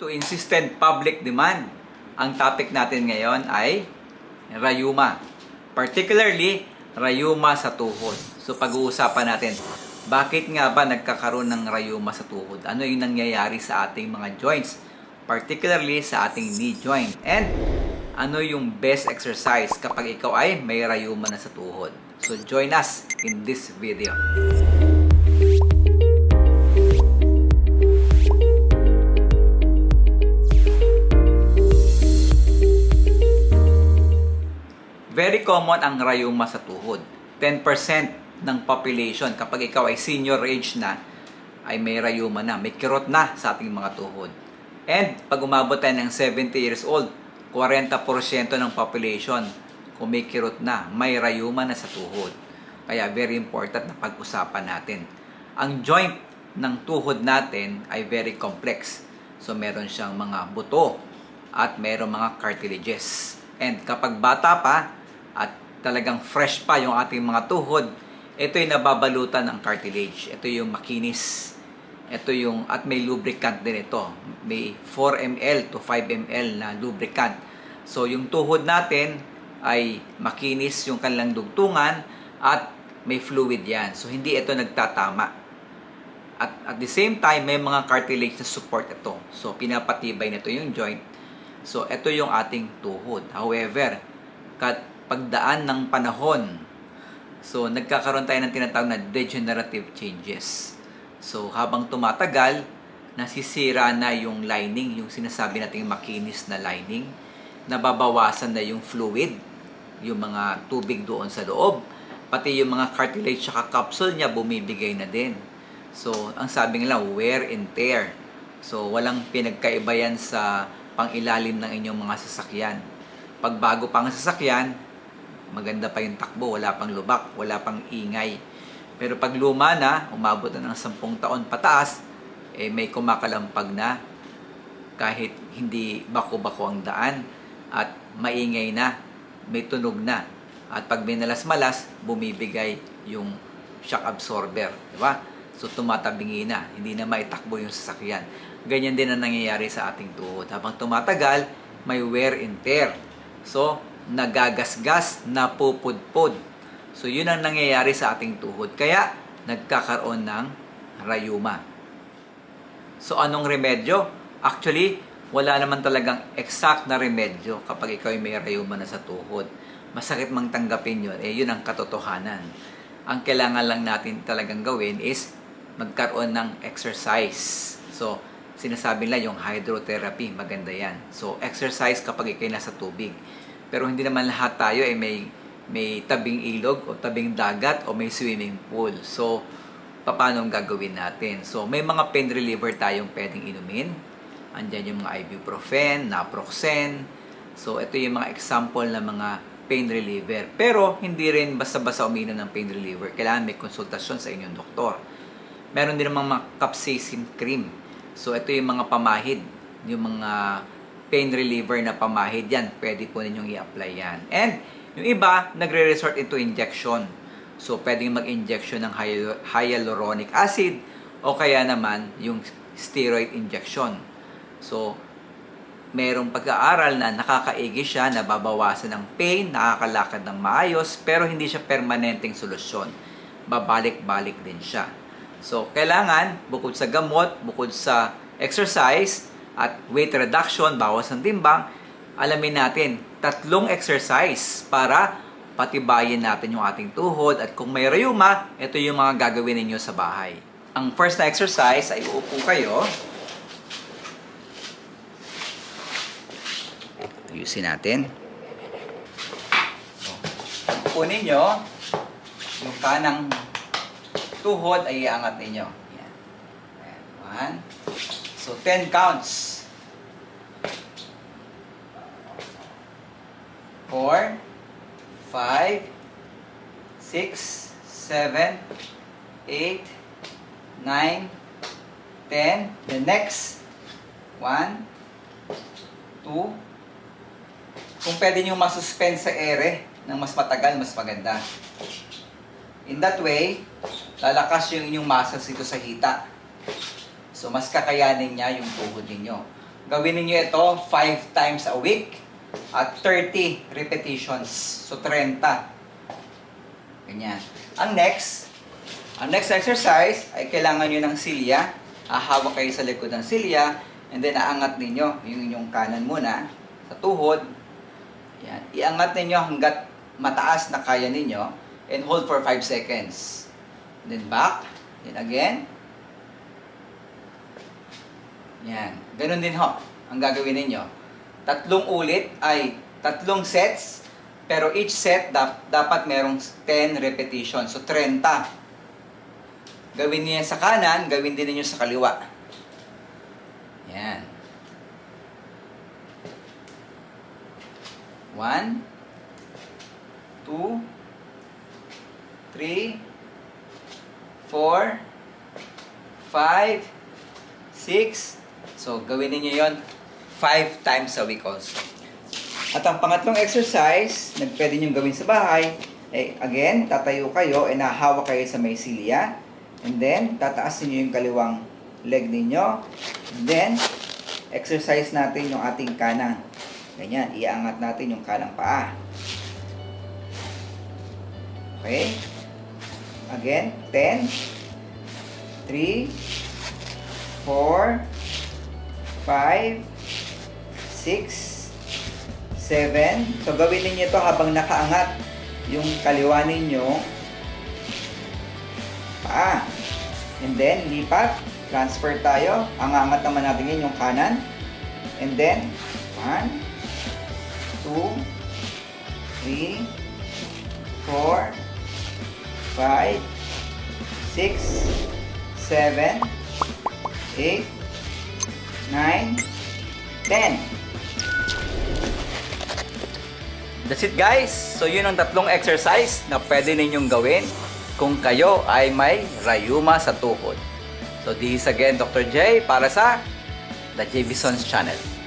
to insistent public demand. Ang topic natin ngayon ay rayuma. Particularly, rayuma sa tuhod. So pag-uusapan natin, bakit nga ba nagkakaroon ng rayuma sa tuhod? Ano yung nangyayari sa ating mga joints? Particularly sa ating knee joint. And ano yung best exercise kapag ikaw ay may rayuma na sa tuhod? So join us in this video. Common ang rayuma sa tuhod. 10% ng population kapag ikaw ay senior age na ay may rayuma na, may kirot na sa ating mga tuhod. And pag umabot tayo ng 70 years old, 40% ng population kung may kirot na, may rayuma na sa tuhod. Kaya very important na pag-usapan natin. Ang joint ng tuhod natin ay very complex. So meron siyang mga buto at meron mga cartilages. And kapag bata pa at talagang fresh pa yung ating mga tuhod, ito yung nababalutan ng cartilage. Ito yung makinis. Ito yung, at may lubricant din ito. May 4 ml to 5 ml na lubricant. So yung tuhod natin ay makinis yung kanilang dugtungan at may fluid yan. So hindi ito nagtatama. At at the same time, may mga cartilage na support ito. So pinapatibay nito yung joint. So ito yung ating tuhod. However, kat pagdaan ng panahon, so nagkakaroon tayo ng tinatawag na degenerative changes. So habang tumatagal, nasisira na yung lining, yung sinasabi nating makinis na lining, nababawasan na yung fluid, yung mga tubig doon sa loob, pati yung mga cartilage at capsule niya bumibigay na din. So, ang sabi nila, wear and tear. So, walang pinagkaiba yan sa pangilalim ng inyong mga sasakyan. Pag bago pa ang sasakyan, maganda pa yung takbo, wala pang lubak, wala pang ingay. Pero pag luma na, umabot na ng 10 taon pataas, eh may kumakalampag na kahit hindi bako-bako ang daan at maingay na, may tunog na. At pag minalas-malas, bumibigay yung shock absorber. Di ba? So tumatabingi na, hindi na maitakbo yung sasakyan. Ganyan din ang nangyayari sa ating tuhod. Habang tumatagal, may wear and tear. So, nagagasgas, napupudpod. So, yun ang nangyayari sa ating tuhod. Kaya, nagkakaroon ng rayuma. So, anong remedyo? Actually, wala naman talagang exact na remedyo kapag ikaw ay may rayuma na sa tuhod. Masakit mang tanggapin yun, eh yun ang katotohanan. Ang kailangan lang natin talagang gawin is magkaroon ng exercise. So, sinasabi nila yung hydrotherapy, maganda yan. So, exercise kapag ikay nasa tubig. Pero hindi naman lahat tayo ay may may tabing ilog o tabing dagat o may swimming pool. So, paano gagawin natin? So, may mga pain reliever tayong pwedeng inumin. Andyan yung mga ibuprofen, naproxen. So, ito yung mga example ng mga pain reliever. Pero, hindi rin basta-basta uminom ng pain reliever. Kailangan may konsultasyon sa inyong doktor. Meron din mga capsaicin cream. So, ito yung mga pamahid. Yung mga pain reliever na pamahid yan. Pwede po ninyong i-apply yan. And, yung iba, nagre-resort into injection. So, pwedeng mag-injection ng hyal- hyaluronic acid o kaya naman yung steroid injection. So, merong pag-aaral na nakakaigi siya, nababawasan ng pain, nakakalakad ng maayos, pero hindi siya permanenteng solusyon. Babalik-balik din siya. So, kailangan, bukod sa gamot, bukod sa exercise, at weight reduction, bawas ng timbang, alamin natin tatlong exercise para patibayin natin yung ating tuhod at kung may rayuma, ito yung mga gagawin ninyo sa bahay. Ang first na exercise ay uupo kayo. Ayusin natin. Upo ninyo. Yung kanang tuhod ay iangat ninyo. Yan. One. So, 10 counts. 4, 5, 6, 7, 8, 9, 10. The next, 1, 2, kung pwede nyo masuspend sa ere ng mas matagal, mas maganda. In that way, lalakas yung inyong muscles dito sa hita. So, mas kakayanin niya yung tuhod ninyo. Gawin niyo ito 5 times a week at 30 repetitions. So 30. Ganyan. Ang next, ang next exercise ay kailangan nyo ng silya. Ahawak kayo sa likod ng silya and then aangat ninyo yung inyong kanan muna sa tuhod. Yan. Iangat ninyo hanggat mataas na kaya ninyo and hold for 5 seconds. Then back. Then again. Yan. Ganun din ho ang gagawin ninyo. Tatlong ulit ay tatlong sets pero each set dap- dapat merong 10 repetitions. So 30. Gawin niyo sa kanan, gawin din niyo sa kaliwa. Yan. One, two, three, four, five, six. So, gawin niyo yon five times a week also. At ang pangatlong exercise, na pwede nyo gawin sa bahay, eh, again, tatayo kayo, eh, nahawak kayo sa may silya. And then, tataas niyo yung kaliwang leg ninyo. Then, exercise natin yung ating kanang. Ganyan, iangat natin yung kanang paa. Okay? Again, 10, 3, 4, 5, 6, 7. So, gawin ninyo ito habang nakaangat yung kaliwa ninyo paa. And then, lipat. Transfer tayo. Ang angat naman natin ngayon yung kanan. And then, 1, 2, 3, 4, 5, 6, 7, 8, 9, 10. That's it guys. So yun ang tatlong exercise na pwede ninyong gawin kung kayo ay may rayuma sa tuhod. So this is again Dr. J para sa The Sons Channel.